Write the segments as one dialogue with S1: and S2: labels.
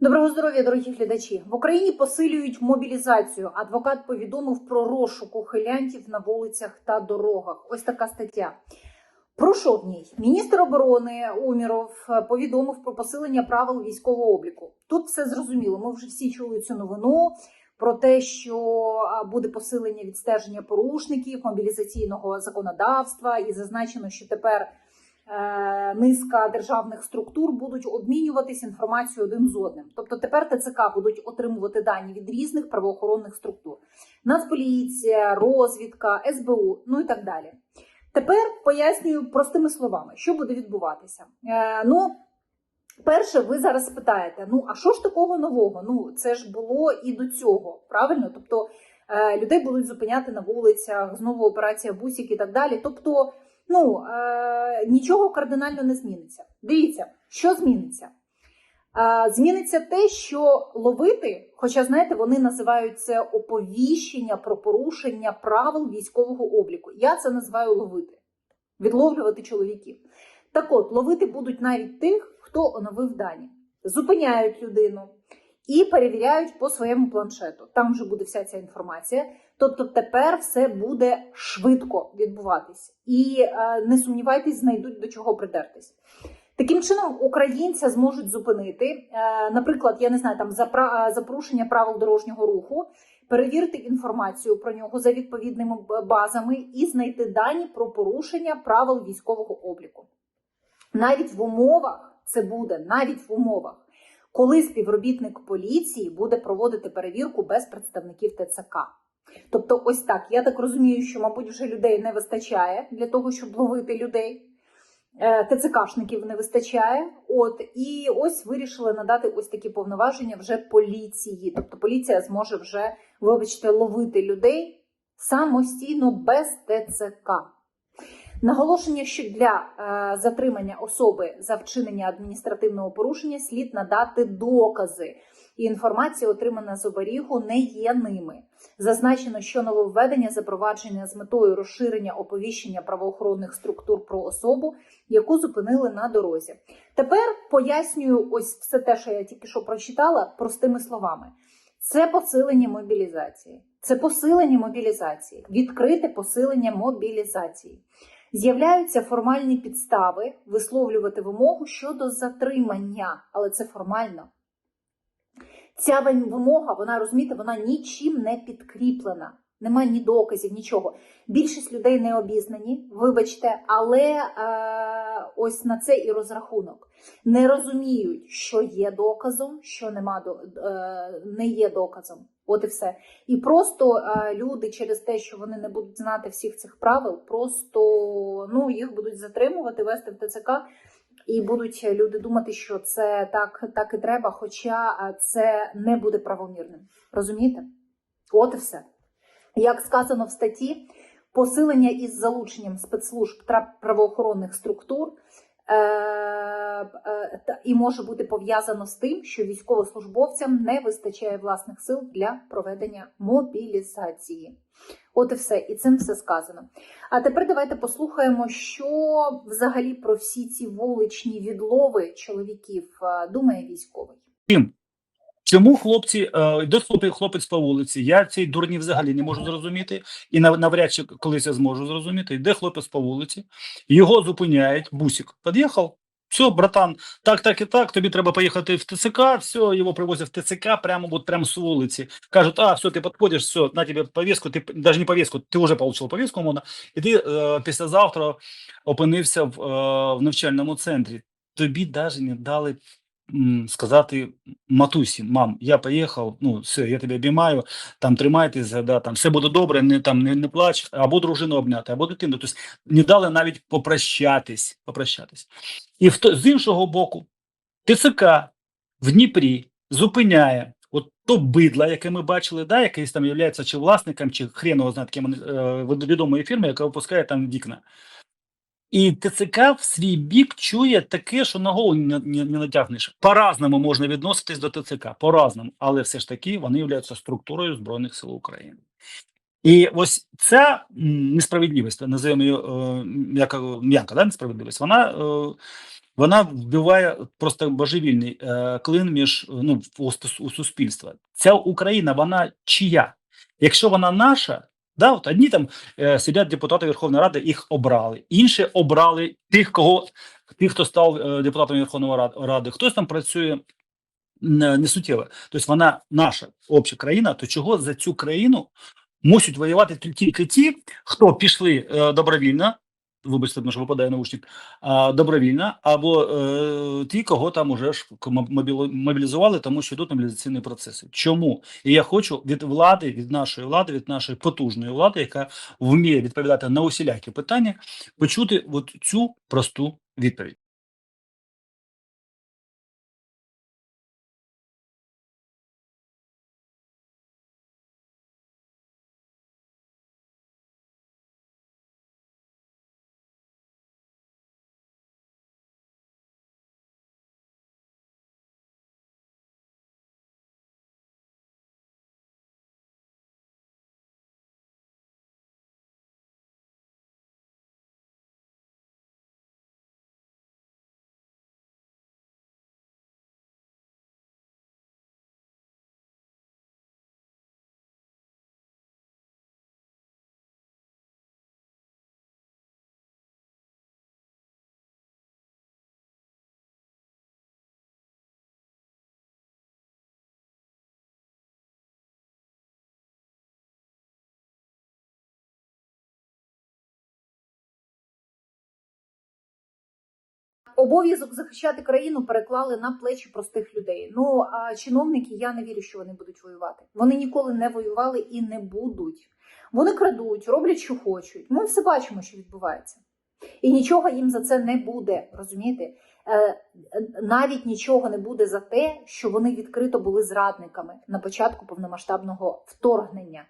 S1: Доброго здоров'я, дорогі глядачі. В Україні посилюють мобілізацію. Адвокат повідомив про розшук ухилянтів на вулицях та дорогах. Ось така стаття. Про що в ній? Міністр оборони Уміров повідомив про посилення правил військового обліку. Тут все зрозуміло. Ми вже всі чули цю новину про те, що буде посилення відстеження порушників мобілізаційного законодавства, і зазначено, що тепер низка державних структур будуть обмінюватись інформацією один з одним. Тобто тепер ТЦК будуть отримувати дані від різних правоохоронних структур: Нацполіція, розвідка, СБУ, ну і так далі. Тепер пояснюю простими словами, що буде відбуватися. Е, ну, перше, ви зараз спитаєте: ну а що ж такого нового? Ну це ж було і до цього, правильно? Тобто е, людей будуть зупиняти на вулицях, знову операція бусік і так далі. Тобто, ну е, нічого кардинально не зміниться. Дивіться, що зміниться. Е, Зміниться те, що ловити, хоча знаєте, вони називають це оповіщення про порушення правил військового обліку. Я це називаю ловити, відловлювати чоловіків. Так от, ловити будуть навіть тих, хто оновив дані, зупиняють людину і перевіряють по своєму планшету. Там вже буде вся ця інформація. Тобто тепер все буде швидко відбуватись. І е, не сумнівайтесь, знайдуть до чого придертись. Таким чином, українця зможуть зупинити, е, наприклад, я не знаю, там за, е, порушення правил дорожнього руху, перевірити інформацію про нього за відповідними базами і знайти дані про порушення правил військового обліку. Навіть в умовах це буде, навіть в умовах, коли співробітник поліції буде проводити перевірку без представників ТЦК. Тобто, ось так. Я так розумію, що, мабуть, вже людей не вистачає для того, щоб ловити людей. Е, ТЦКшників не вистачає. От і ось вирішили надати ось такі повноваження вже поліції. Тобто поліція зможе вже, вибачте, ловити людей самостійно без ТЦК. Наголошення, що для е, затримання особи за вчинення адміністративного порушення слід надати докази. І інформація, отримана з оберігу, не є ними. Зазначено, що нововведення запровадження з метою розширення оповіщення правоохоронних структур про особу, яку зупинили на дорозі. Тепер пояснюю ось все те, що я тільки що прочитала, простими словами. Це посилення мобілізації. Це посилення мобілізації, відкрите посилення мобілізації. З'являються формальні підстави висловлювати вимогу щодо затримання, але це формально. Ця вимога, вона розумієте, вона нічим не підкріплена. Нема ні доказів, нічого. Більшість людей не обізнані, вибачте, але е, ось на це і розрахунок. Не розуміють, що є доказом, що нема е, не є доказом. От і все. І просто е, люди через те, що вони не будуть знати всіх цих правил, просто ну, їх будуть затримувати, вести в ТЦК. І будуть люди думати, що це так, так і треба, хоча е, це не буде правомірним. Розумієте? От і все. Як сказано в статті, посилення із залученням спецслужб та правоохоронних структур е, е, і може бути пов'язано з тим, що військовослужбовцям не вистачає власних сил для проведення мобілізації. От і все, і цим все сказано. А тепер давайте послухаємо, що взагалі про всі ці вуличні відлови чоловіків е, думає військовий.
S2: Чим? Чому хлопці е, йде хлопець, хлопець по вулиці? Я цій дурні взагалі не можу зрозуміти, і навряд чи колись я зможу зрозуміти. Йде хлопець по вулиці, його зупиняють, бусик під'їхав. Все, братан, так, так і так. Тобі треба поїхати в ТЦК. Все, його привозять в ТЦК прямо от прямо з вулиці. Кажуть, а все, ти підходиш, все, на тебе повістку. Ти навіть не повістку, ти вже отримав повістку, мовно, і ти е, післязавтра опинився в, е, в навчальному центрі. Тобі навіть не дали сказати матусі, мам, я поїхав, ну все, я тебе обіймаю, там тримайтеся, да, там все буде добре, не там не, не плач, або дружину обняти, або дитину. Тобто не дали навіть попрощатись. попрощатись. І в з іншого боку, ТЦК в Дніпрі зупиняє от то бидла, яке ми бачили, да, якийсь там є чи власником, чи хрен його знає таким е, відомої фірми, яка випускає там вікна. І ТЦК в свій бік чує таке, що на голову не, не, не натягнеш. По-разному можна відноситись до ТЦК, по-разному, але все ж таки вони являються структурою Збройних сил України. І ось ця несправедливість, називаємо її е, м'яко да, несправедливість, вона е, Вона вбиває просто божевільний е, клин між ну у суспільства. Ця Україна, вона чия? Якщо вона наша, да, от одні там е, сидять депутати Верховної Ради, їх обрали, інші обрали тих, кого тих, хто став е, депутатом Верховної Рад- Ради. Хтось там працює не, не суттєво. Тобто вона наша обща країна. То чого за цю країну мусять воювати тільки ті, хто пішли е, добровільно. Вибачте, тому що випадає наушник, а, добровільно, або е, ті, кого там уже ж мобілізували, тому що йдуть мобілізаційні процеси. Чому? І я хочу від влади, від нашої влади, від нашої потужної влади, яка вміє відповідати на усілякі питання, почути от цю просту відповідь.
S1: Обов'язок захищати країну переклали на плечі простих людей. Ну а чиновники, я не вірю, що вони будуть воювати. Вони ніколи не воювали і не будуть. Вони крадуть, роблять, що хочуть. Ми все бачимо, що відбувається. І нічого їм за це не буде. Розумієте? Е, навіть нічого не буде за те, що вони відкрито були зрадниками на початку повномасштабного вторгнення.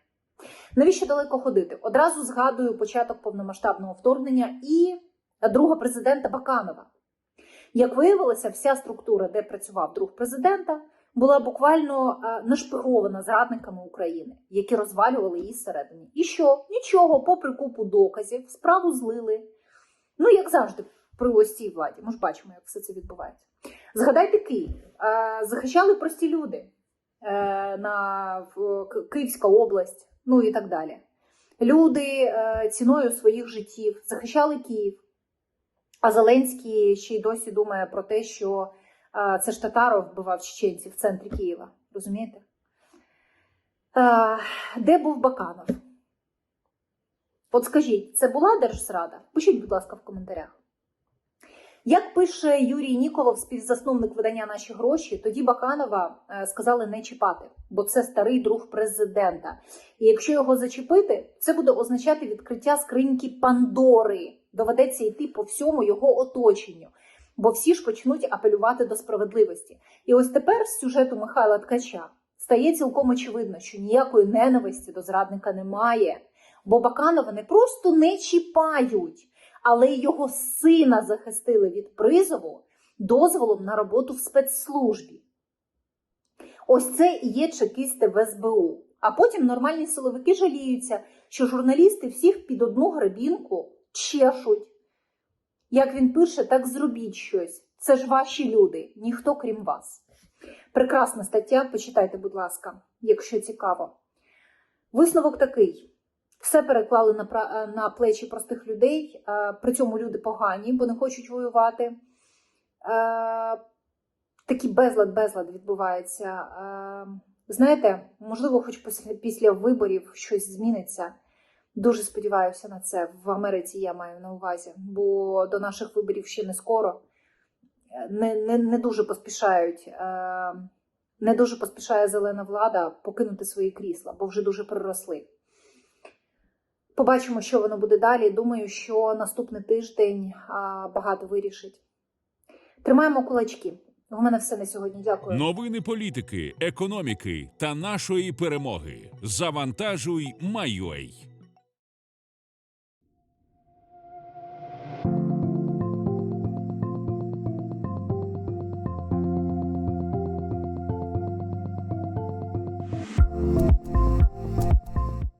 S1: Навіщо далеко ходити? Одразу згадую початок повномасштабного вторгнення і друга президента Баканова. Як виявилося, вся структура, де працював друг президента, була буквально е, нашпигована зрадниками України, які розвалювали її зсередині. І що? Нічого, попри купу доказів, справу злили. Ну, як завжди, при ось цій владі. Ми ж бачимо, як все це відбувається. Згадайте Київ. Е, Захищали прості люди е, на Київська область, ну і так далі. Люди ціною своїх життів захищали Київ. А Зеленський ще й досі думає про те, що е, це ж Татаров вбивав чеченців в центрі Києва. Розумієте? Е, де був Баканов? От скажіть, це була Держзрада? Пишіть, будь ласка, в коментарях. Як пише Юрій Ніколов, співзасновник видання Наші гроші, тоді Баканова е, сказали не чіпати, бо це старий друг президента. І якщо його зачепити, це буде означати відкриття скриньки Пандори. Доведеться йти по всьому його оточенню, бо всі ж почнуть апелювати до справедливості. І ось тепер з сюжету Михайла Ткача стає цілком очевидно, що ніякої ненависті до зрадника немає, бо Баканова не просто не чіпають, але й його сина захистили від призову дозволом на роботу в спецслужбі. Ось це і є чекісти в СБУ. А потім нормальні силовики жаліються, що журналісти всіх під одну гребінку чешуть. Як він пише, так зробіть щось. Це ж ваші люди, ніхто крім вас. Прекрасна стаття, почитайте, будь ласка, якщо цікаво. Висновок такий: все переклали на, пра- на плечі простих людей, е, при цьому люди погані, бо не хочуть воювати. Е, Такий безлад, безлад відбувається. Е, Знаєте, можливо, хоч після виборів щось зміниться. Дуже сподіваюся на це. В Америці я маю на увазі, бо до наших виборів ще не скоро. Е, Не, не, не дуже поспішають. Е, не дуже поспішає зелена влада покинути свої крісла, бо вже дуже переросли. Побачимо, що воно буде далі. Думаю, що наступний тиждень багато вирішить. Тримаємо кулачки. У мене все на сьогодні. Дякую.
S3: Новини політики, економіки та нашої перемоги. Завантажуй, майой.